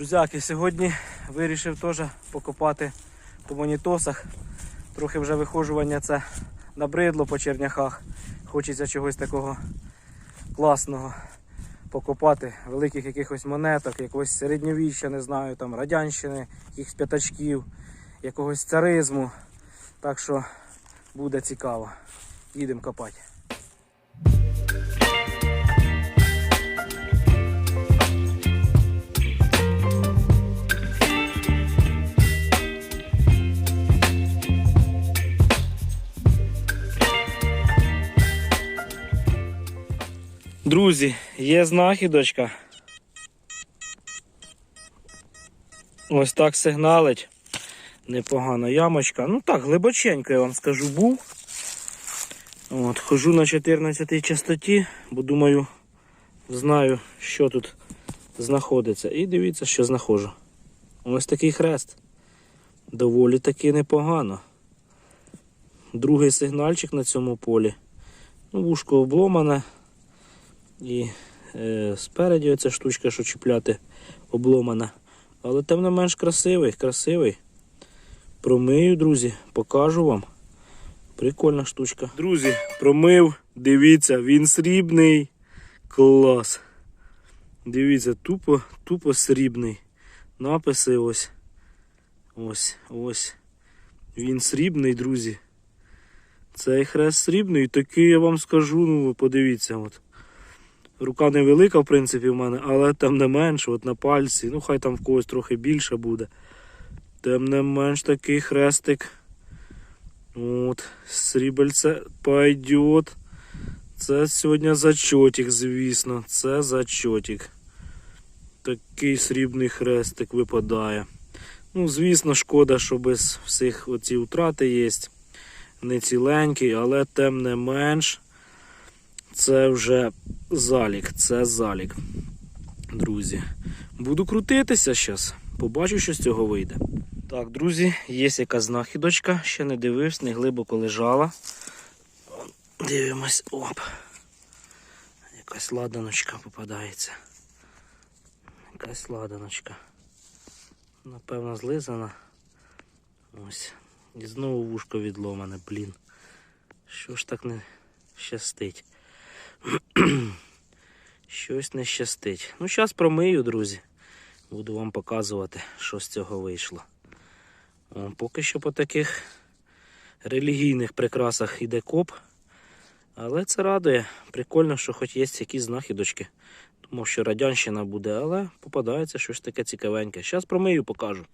Друзяки, сьогодні вирішив теж покопати по монітосах. Трохи вже вихожування це набридло по черняхах. Хочеться чогось такого класного покопати, великих якихось монеток, якогось середньовіччя, не знаю, там радянщини, якихось п'ятачків, якогось царизму. Так що буде цікаво. Їдемо копати. Друзі, є знахідочка. Ось так сигналить. Непогана ямочка. Ну так, глибоченько, я вам скажу, був. От, хожу на 14 частоті, бо думаю, знаю, що тут знаходиться. І дивіться, що знаходжу. Ось такий хрест. Доволі таки непогано. Другий сигнальчик на цьому полі. Ну, вушко обломане. І е, спереді оця штучка, що чіпляти, обломана. Але тим не менш красивий, красивий. Промию, друзі, покажу вам. Прикольна штучка. Друзі, промив, дивіться, він срібний. Клас. Дивіться, тупо, тупо срібний. Написи ось. Ось, ось. Він срібний, друзі. Цей хрест срібний, такий я вам скажу, ну ви подивіться. от. Рука невелика, в принципі, в мене, але тим не менш, от на пальці, ну хай там в когось трохи більше буде. Тим не менш такий хрестик. От, срібельце пойдет. Це сьогодні зачотик, звісно. Це зачотик. Такий срібний хрестик випадає. Ну, звісно, шкода, що без всіх оці втрати є. Не ціленький, але тим не менш. Це вже залік, це залік. Друзі. Буду крутитися зараз. Побачу, що з цього вийде. Так, друзі, є яка знахідочка, ще не дивився, не глибоко лежала. Дивимось, оп. Якась ладаночка попадається. Якась ладаночка. Напевно, злизана. Ось. І знову вушко відломане, блін. Що ж так не щастить? Щось не щастить. Ну, зараз промию, друзі. Буду вам показувати, що з цього вийшло. О, поки що по таких релігійних прикрасах іде коп. Але це радує. Прикольно, що хоч є якісь знахідочки. Думав, що радянщина буде, але попадається щось таке цікавеньке. Зараз промию, покажу.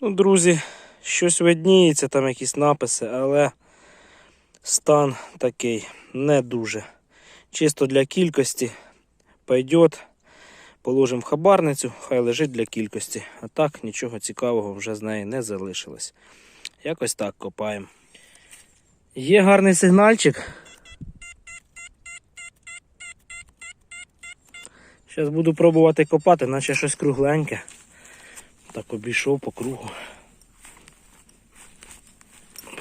Ну, друзі, щось видніється, там якісь написи, але стан такий не дуже. Чисто для кількості пойдет. Положимо в хабарницю, хай лежить для кількості. А так нічого цікавого вже з неї не залишилось. Якось так копаємо. Є гарний сигнальчик. Зараз буду пробувати копати, наче щось кругленьке. Так обійшов по кругу.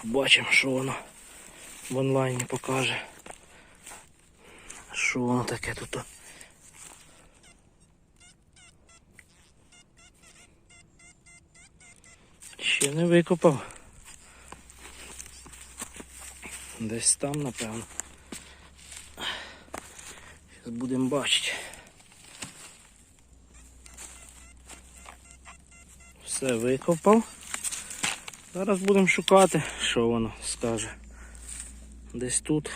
Побачимо, що воно в онлайні покаже. Що воно таке тут? Ще не викопав. Десь там, напевно. Зараз будемо бачити. Все викопав. Зараз будемо шукати, що воно скаже. Десь тут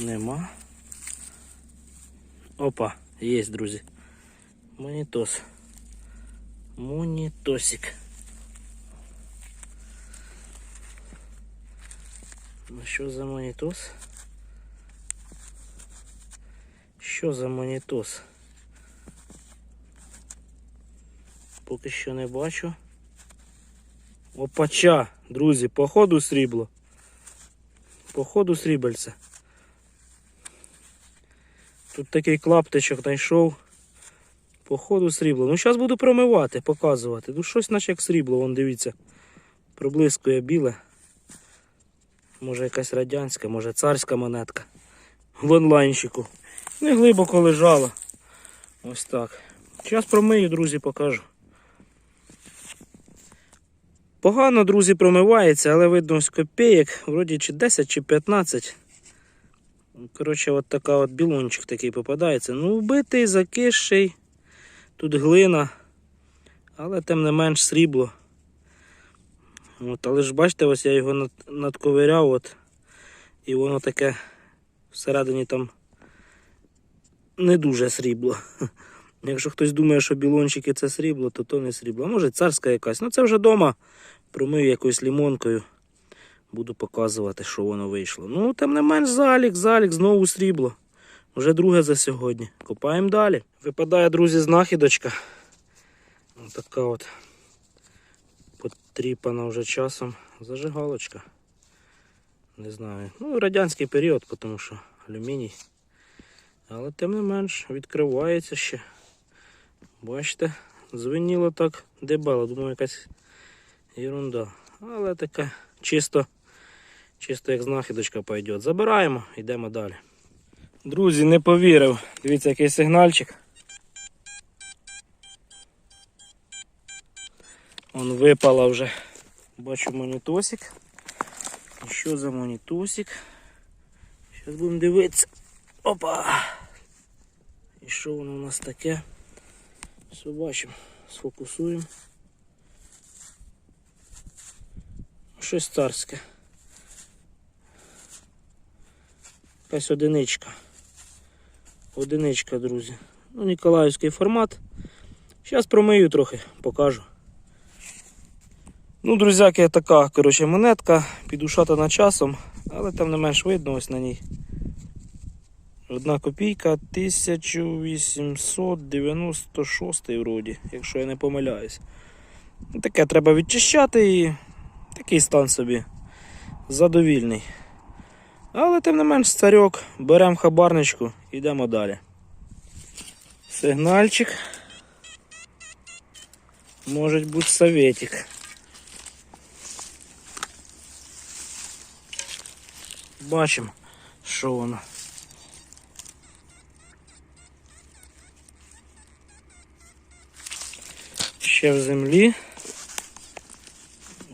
нема. Опа, є, друзі. Монітос. Монітосик. Ну що за монітос? Що за монітос? Поки що не бачу. Опача, друзі, походу срібло. Походу срібельце. Тут такий клаптичок знайшов. Походу срібло. Ну зараз буду промивати, показувати. Ну щось наче як срібло, вон дивіться. Проблискує біле. Може якась радянська, може царська монетка. В онлайнчику. Не глибоко лежала. Ось так. Зараз промию, друзі, покажу. Погано, друзі, промивається, але видно ось копійок, вроді чи 10, чи 15. Коротше, от така от білончик такий попадається. Ну, вбитий, закисший. Тут глина, але тим не менш срібло. От, але ж бачите, ось я його над, надковиряв, от, і воно таке всередині там не дуже срібло. Якщо хтось думає, що білончики це срібло, то то не срібло. А може царська якась. Ну це вже вдома промию якоюсь лімонкою. Буду показувати, що воно вийшло. Ну, тим не менш залік, залік, знову срібло. Вже друге за сьогодні. Копаємо далі. Випадає, друзі, знахідочка. Ось така от потріпана вже часом зажигалочка. Не знаю. Ну, радянський період, тому що алюміній. Але тим не менш відкривається ще. Бачите, звеніло так дебело. Думаю, якась ерунда. Але таке чисто, чисто як знахідочка пойде. Забираємо, йдемо далі. Друзі, не повірив. Дивіться, який сигнальчик. Он випала вже. Бачу монітосик. І що за монітосик? Зараз будемо дивитися. Опа! І що воно у нас таке? Все бачимо. Сфокусуємо. Щось царське. Якась одиничка. Одиничка, друзі. Ну, Ніколаївський формат. Зараз промию трохи, покажу. Ну, друзяки, така, коротше, монетка, підушата часом, але там не менш видно ось на ній. Одна копійка 1896 вроді, якщо я не помиляюсь. Таке треба відчищати і такий стан собі задовільний. Але тим не менш царьок, беремо хабарничку, йдемо далі. Сигнальчик. Може бути советик. Бачимо, що воно. Ще в землі.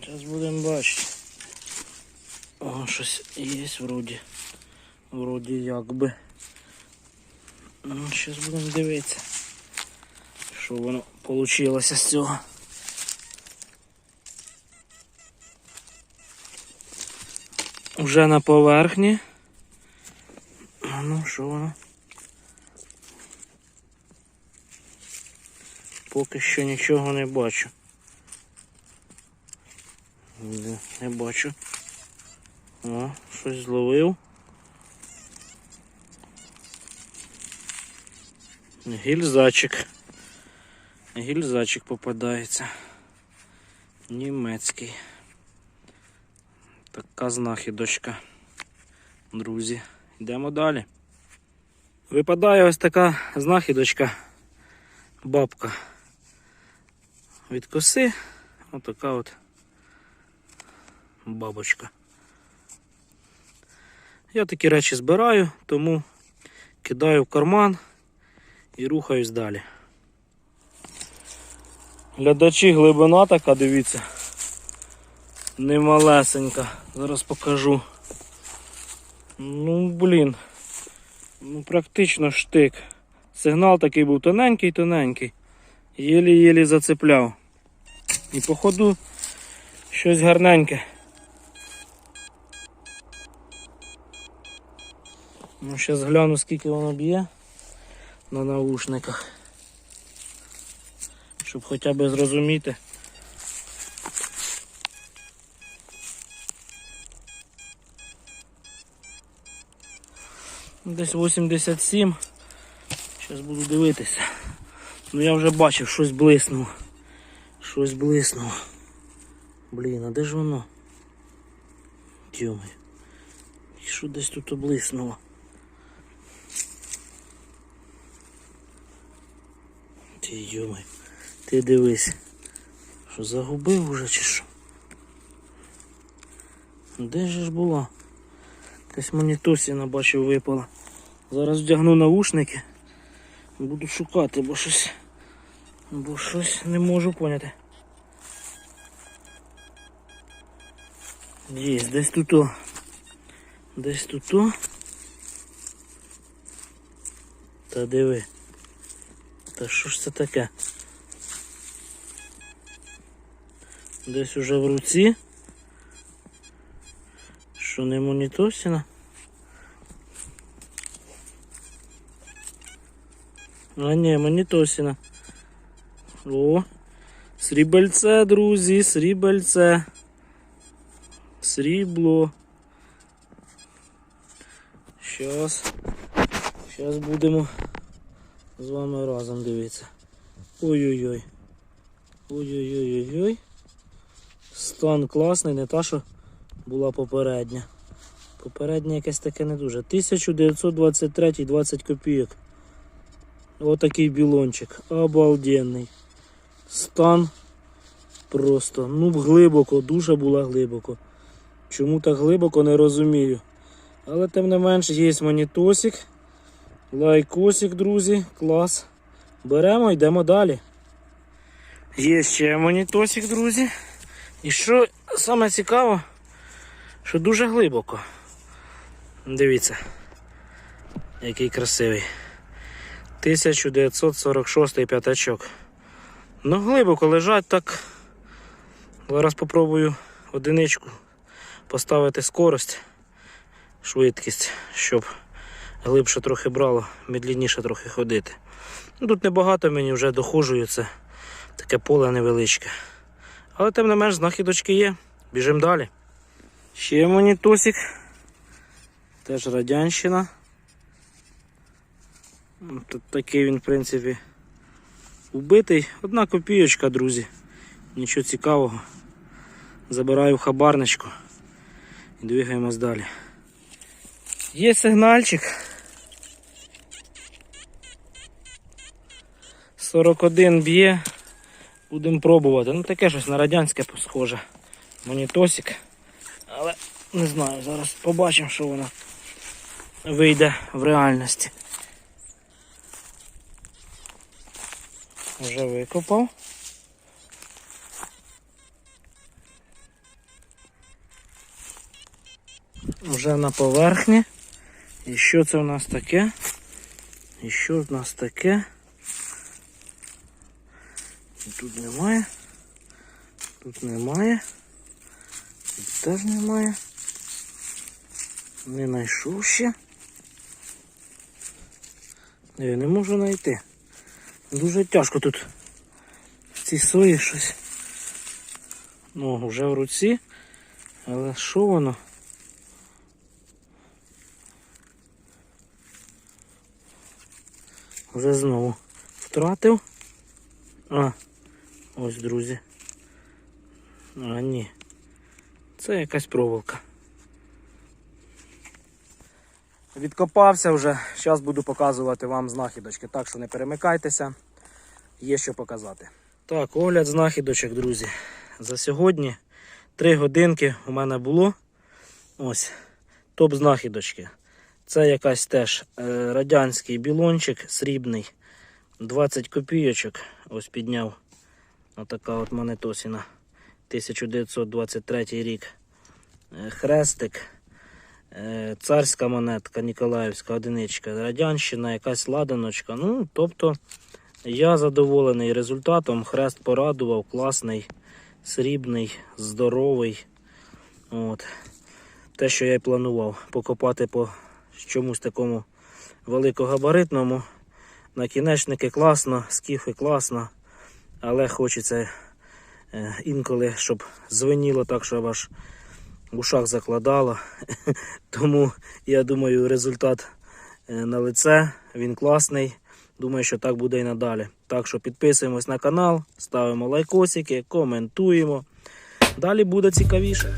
Зараз будемо бачити. Щось є вроді. Вроді як би. Ну, зараз будемо дивитися, що воно вийшло з цього. Уже на поверхні. Ну, що воно? Поки що нічого не бачу. Не бачу. О, щось зловив. Гільзачик. Гільзачик попадається. Німецький. Така знахідочка. Друзі, йдемо далі. Випадає ось така знахідочка. Бабка. Від коси. Отака от бабочка. Я такі речі збираю, тому кидаю в карман і рухаюсь далі. Глядачі глибина така, дивіться. Немалесенька. Зараз покажу. Ну, блін. Ну, практично штик. Сигнал такий був тоненький-тоненький. Єлі-єлі зацепляв. І походу щось гарненьке. Ну, зараз гляну, скільки воно б'є на наушниках. Щоб хоча б зрозуміти. Десь 87. Зараз буду дивитися. Ну я вже бачив, щось блиснуло. Щось блиснуло. Блін, а де ж воно? Тьомай. Що десь тут облиснуло? Йомай, ти дивись. Що загубив уже чи що? Де же ж була? Якась монітосіна бачив випала. Зараз вдягну наушники. Буду шукати, бо щось Бо щось не можу поняти. Є, десь тут. о. Десь тут. о. Та диви. Та що ж це таке? Десь уже в руці. Що не монітосіна? А ні, монітосіна. О, срібельце, друзі, срібельце. Срібло. Щас. Щас будемо З вами разом дивитися. Ой-ой-ой. Ой-ой-ой-ой-ой. Стан класний, не та, що була попередня. Попередня якесь таке не дуже. 1923 20 копійок. Отакий білончик. Обалденний. Стан просто. Ну, глибоко, дуже була глибоко. Чому так глибоко, не розумію. Але тим не менш є монітосик. Лайкосик, друзі, клас. Беремо, йдемо далі. Є ще монітосик, друзі. І що саме цікаво, що дуже глибоко. Дивіться, який красивий. 1946 п'ятачок. Ну, глибоко лежать так. Зараз спробую одиничку поставити скорость, швидкість, щоб глибше трохи брало, медленніше трохи ходити. Ну, Тут небагато мені вже доходжую, це таке поле невеличке. Але тим не менш знахідочки є. Біжимо далі. Ще монітосик. Теж радянщина. Тут такий він, в принципі, убитий. Одна копійочка, друзі. Нічого цікавого. Забираю в хабарничку і двигаємось далі. Є сигнальчик. 41 б'є. Будемо пробувати. Ну таке щось на радянське схоже. Монітосик. Але не знаю, зараз побачимо, що воно вийде в реальності. Вже викопав. Вже на поверхні. І що це у нас таке? І що в нас таке? Тут немає. Тут немає. Тут теж немає. Не знайшов ще. Я не можу знайти. Дуже тяжко тут в цій сої щось. Ну, вже в руці. Але що воно? Вже знову втратив. А, ось, друзі. А, ні. Це якась проволока. Відкопався вже. Зараз буду показувати вам знахідочки. Так що не перемикайтеся. Є що показати. Так, огляд знахідочок, друзі. За сьогодні 3 годинки у мене було. Ось. Топ знахідочки. Це якась теж е, радянський білончик срібний. 20 копійочок. Ось підняв. Отака от монетосіна. 1923 рік. Е, Хрестик. Е, Царська монетка, Ніколаївська одиничка, радянщина, якась ладаночка. Ну, тобто я задоволений результатом. Хрест порадував, класний, срібний, здоровий. От. Те, що я й планував, покопати по чомусь такому великогабаритному. Накінечники класно, скіфи класно, але хочеться е, інколи, щоб звеніло так, що аж в ушах закладало. Тому я думаю, результат е, на лице, він класний. Думаю, що так буде і надалі. Так що підписуємось на канал, ставимо лайкосики, коментуємо. Далі буде цікавіше.